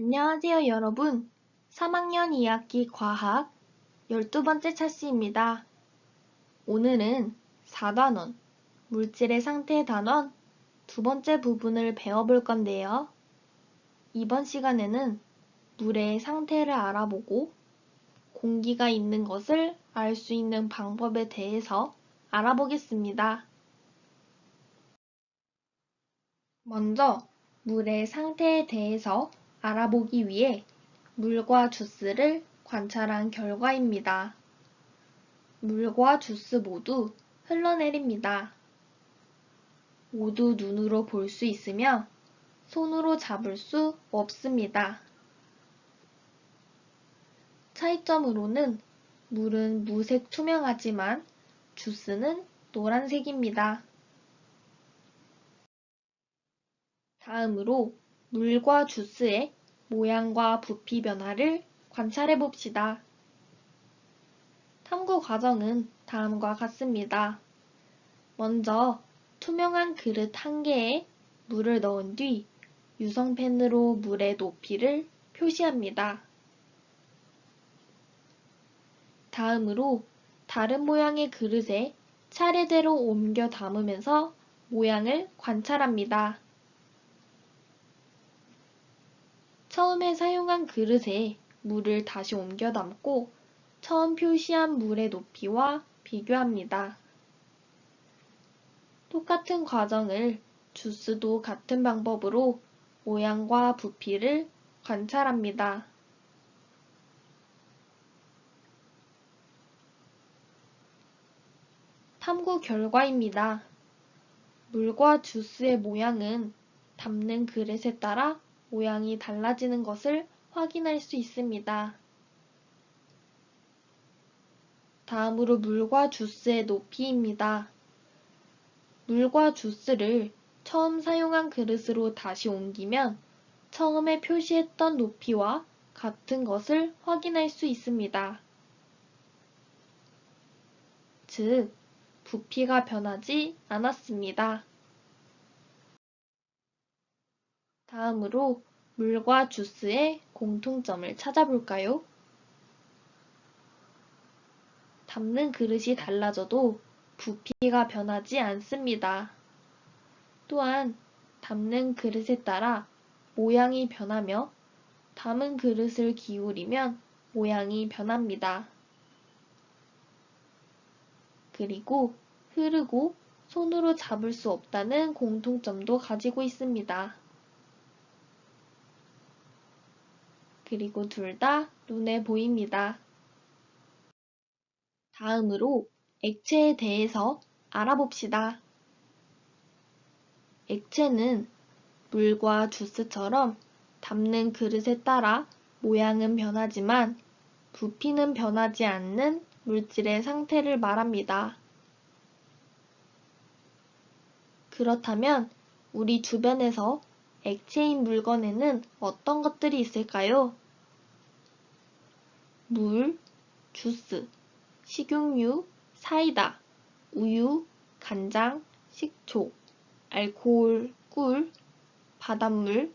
안녕하세요, 여러분. 3학년 2학기 과학 12번째 차시입니다. 오늘은 4단원, 물질의 상태 단원 두 번째 부분을 배워볼 건데요. 이번 시간에는 물의 상태를 알아보고 공기가 있는 것을 알 수 있는 방법에 대해서 알아보겠습니다. 먼저 물의 상태에 대해서 알아보기 위해 물과 주스를 관찰한 결과입니다. 물과 주스 모두 흘러내립니다. 모두 눈으로 볼 수 있으며 손으로 잡을 수 없습니다. 차이점으로는 물은 무색 투명하지만 주스는 노란색입니다. 다음으로 물과 주스의 모양과 부피 변화를 관찰해 봅시다. 탐구 과정은 다음과 같습니다. 먼저 투명한 그릇 한 개에 물을 넣은 뒤 유성펜으로 물의 높이를 표시합니다. 다음으로 다른 모양의 그릇에 차례대로 옮겨 담으면서 모양을 관찰합니다. 처음에 사용한 그릇에 물을 다시 옮겨 담고 처음 표시한 물의 높이와 비교합니다. 똑같은 과정을 주스도 같은 방법으로 모양과 부피를 관찰합니다. 탐구 결과입니다. 물과 주스의 모양은 담는 그릇에 따라 모양이 달라지는 것을 확인할 수 있습니다. 다음으로 물과 주스의 높이입니다. 물과 주스를 처음 사용한 그릇으로 다시 옮기면 처음에 표시했던 높이와 같은 것을 확인할 수 있습니다. 즉, 부피가 변하지 않았습니다. 다음으로 물과 주스의 공통점을 찾아볼까요? 담는 그릇이 달라져도 부피가 변하지 않습니다. 또한 담는 그릇에 따라 모양이 변하며 담은 그릇을 기울이면 모양이 변합니다. 그리고 흐르고 손으로 잡을 수 없다는 공통점도 가지고 있습니다. 그리고 둘 다 눈에 보입니다. 다음으로 액체에 대해서 알아봅시다. 액체는 물과 주스처럼 담는 그릇에 따라 모양은 변하지만 부피는 변하지 않는 물질의 상태를 말합니다. 그렇다면 우리 주변에서 액체인 물건에는 어떤 것들이 있을까요? 물, 주스, 식용유, 사이다, 우유, 간장, 식초, 알코올, 꿀, 바닷물,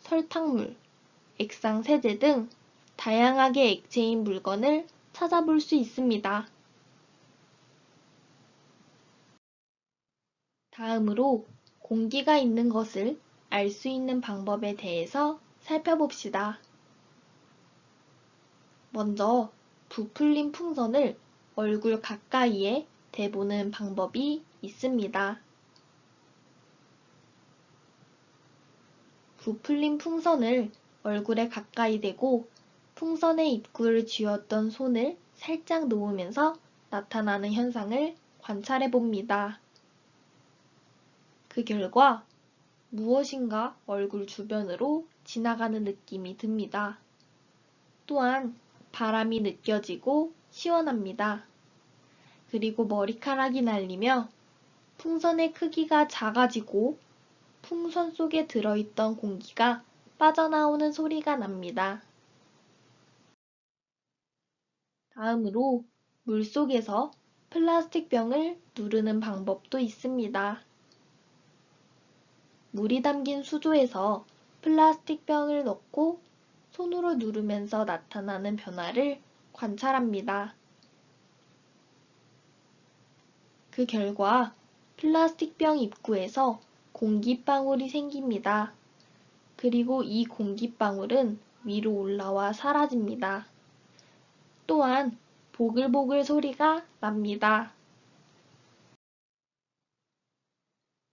설탕물, 액상 세제 등 다양하게 액체인 물건을 찾아볼 수 있습니다. 다음으로 공기가 있는 것을 알 수 있는 방법에 대해서 살펴봅시다. 먼저 부풀린 풍선을 얼굴 가까이에 대보는 방법이 있습니다. 부풀린 풍선을 얼굴에 가까이 대고 풍선의 입구를 쥐었던 손을 살짝 놓으면서 나타나는 현상을 관찰해 봅니다. 그 결과 무엇인가 얼굴 주변으로 지나가는 느낌이 듭니다. 또한 바람이 느껴지고 시원합니다. 그리고 머리카락이 날리며 풍선의 크기가 작아지고 풍선 속에 들어있던 공기가 빠져나오는 소리가 납니다. 다음으로 물속에서 플라스틱 병을 누르는 방법도 있습니다. 물이 담긴 수조에서 플라스틱 병을 넣고 손으로 누르면서 나타나는 변화를 관찰합니다. 그 결과 플라스틱 병 입구에서 공기방울이 생깁니다. 그리고 이 공기방울은 위로 올라와 사라집니다. 또한 보글보글 소리가 납니다.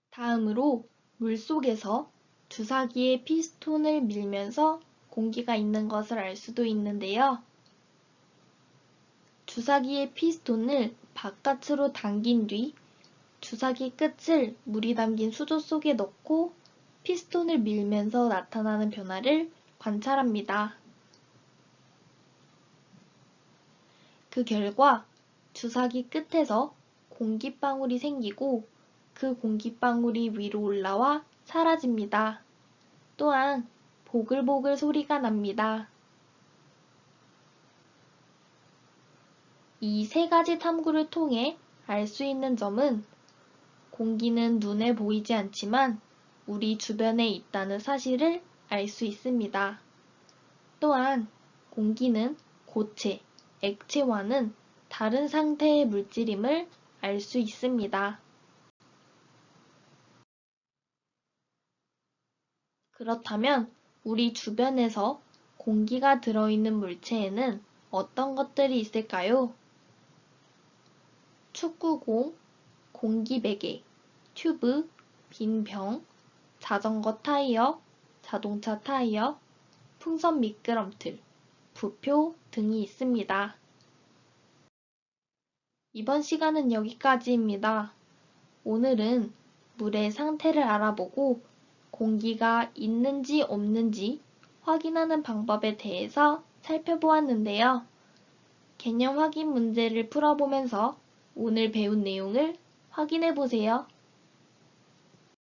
다음으로 물속에서 주사기의 피스톤을 밀면서 공기가 있는 것을 알 수도 있는데요. 주사기의 피스톤을 바깥으로 당긴 뒤 주사기 끝을 물이 담긴 수조 속에 넣고 피스톤을 밀면서 나타나는 변화를 관찰합니다. 그 결과 주사기 끝에서 공기방울이 생기고 그 공기방울이 위로 올라와 사라집니다. 또한 보글보글 소리가 납니다. 이 세 가지 탐구를 통해 알 수 있는 점은 공기는 눈에 보이지 않지만 우리 주변에 있다는 사실을 알 수 있습니다. 또한 공기는 고체, 액체와는 다른 상태의 물질임을 알 수 있습니다. 그렇다면 우리 주변에서 공기가 들어있는 물체에는 어떤 것들이 있을까요? 축구공, 공기베개, 튜브, 빈 병, 자전거 타이어, 자동차 타이어, 풍선 미끄럼틀, 부표 등이 있습니다. 이번 시간은 여기까지입니다. 오늘은 물의 상태를 알아보고 공기가 있는지 없는지 확인하는 방법에 대해서 살펴보았는데요. 개념 확인 문제를 풀어보면서 오늘 배운 내용을 확인해 보세요.